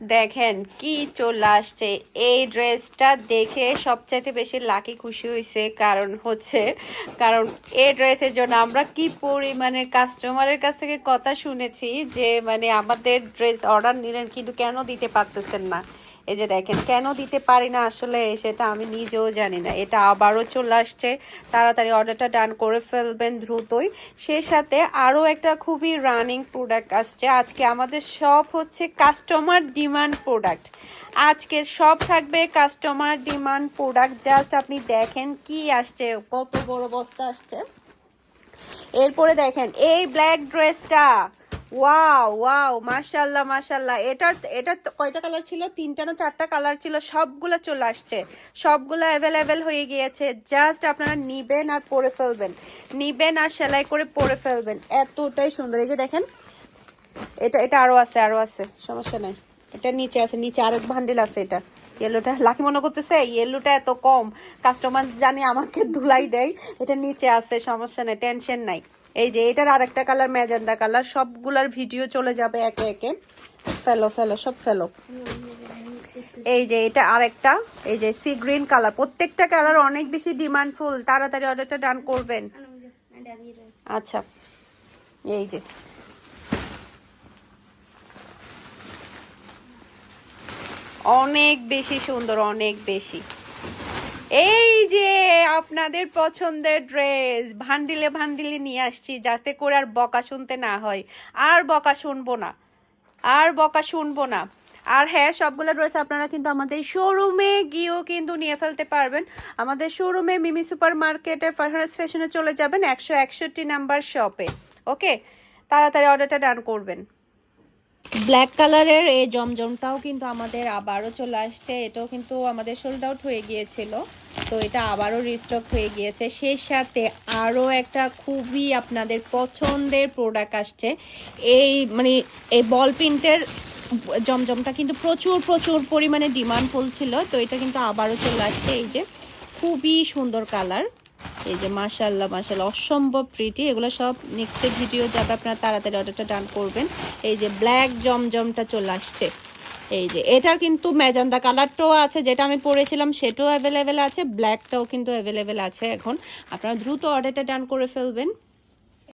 দেখেন কি চলে আসছে। এই ড্রেসটা দেখে সবচাইতে বেশি লাকি খুশি হয়েছে কারণ হচ্ছে, কারণ এই ড্রেসের জন্য আমরা কি পরিমাণে কাস্টমারের কাছ থেকে কথা শুনেছি যে মানে আমাদের ড্রেস অর্ডার নিলেন কিন্তু কেন দিতে পারতেছেন না। এই যে দেখেন, কেন দিতে পারি না আসলে সেটা আমি নিজেও জানি না। এটা আবারও চলে আসছে। তাড়াতাড়ি অর্ডারটা ডান করে ফেলবেন দ্রুতই। সেই সাথে আরও একটা খুবই রানিং প্রোডাক্ট আসছে। আজকে আমাদের সব হচ্ছে কাস্টমার ডিমান্ড প্রোডাক্ট আজকে সব থাকবে কাস্টমার ডিমান্ড প্রোডাক্ট জাস্ট আপনি দেখেন কি আসছে, কত বড় বস্তা আসছে। এরপরে দেখেন, এই ব্ল্যাক ড্রেসটা ওয়াও ওয়াও মাশাল্লাহ মাশাল্লাহ এটার এটা কয়টা কালার ছিল? তিনটা না চারটা কালার ছিল? সবগুলো চলে আসছে। সবগুলো অ্যাভেলেবেল হয়ে গিয়েছে। জাস্ট আপনারা নিবেন আর পরে ফেলবেন। নিবেন আর সেলাই করে পরে ফেলবেন। এতটাই সুন্দর। এই যে দেখেন, এটা এটা আরও আছে আরও আছে। সমস্যা নাই। এটা নিচে আছে, নিচে আরেক ভান্ডেল আছে এটা। ইয়েলোটা লাকি মনে করতেছে ইয়েলোটা এত কম। কাস্টমার জানি আমাকে ধুলাই দেয়। এটা নিচে আছে সমস্যা নেই টেনশন নাই। এই যে এটার আরেকটা কালার ম্যাজেন্ডা কালার সবগুলার ভিডিও চলে যাবে একে একে। ফেলো ফেলো সব ফেলো। এই যে এটা আরেকটা। এই যে সি গ্রিন কালার প্রত্যেকটা কালার অনেক বেশি ডিমান্ডফুল তাড়াতাড়ি অর্ডারটা ডান করবেন। আচ্ছা। এই যে অনেক বেশি সুন্দর, অনেক বেশি। এই যে আপনাদের পছন্দের ড্রেস, ভান্ডিলে ভান্ডিলে নিয়ে আসছি যাতে করে আর বকা শুনতে না হয়। আর বকা শুনব না, আর বকা শুনব না। আর হ্যাঁ সবগুলো ড্রেস আপনারা কিন্তু আমাদের শোরুমে গিয়েও কিন্তু নিয়ে ফেলতে পারবেন। আমাদের শোরুমে মিমি সুপার মার্কেটে ফারহানাস ফ্যাশনে চলে যাবেন একশো একষট্টি নাম্বার শপে, ওকে? তাড়াতাড়ি অর্ডারটা ডান করবেন। ব্ল্যাক কালারের এই জমজমটাও কিন্তু আমাদের আবারও চলে আসছে। এটাও কিন্তু আমাদের সোল্ড আউট হয়ে গিয়েছিল। তো এটা আবারও রিস্টক হয়ে গিয়েছে। সেই সাথে আরও একটা খুবই আপনাদের পছন্দের প্রোডাক্ট আসছে। এই মানে এই বল প্রিন্টের জমজমটা কিন্তু প্রচুর প্রচুর পরিমাণে ডিমান্ডফুল ছিল। তো এটা কিন্তু আবারও চলে আসছে। এই যে খুবই সুন্দর কালার এই যে মাশাল্লাহ মাশাল্লাহ অসম্ভব প্রিটি এগুলো সব নেক্সটের ভিডিও যাবে, আপনারা তাড়াতাড়ি অর্ডারটা ডান করবেন। এই যে ব্ল্যাক জমজমটা চলে আসছে। এই যে, এটার কিন্তু ম্যাজান্দা কালারটাও আছে, যেটা আমি পরেছিলাম, সেটাও অ্যাভেলেবেল আছে ব্ল্যাকটাও কিন্তু অ্যাভেলেবেল আছে এখন। আপনারা দ্রুত অর্ডারটা ডান করে ফেলবেন।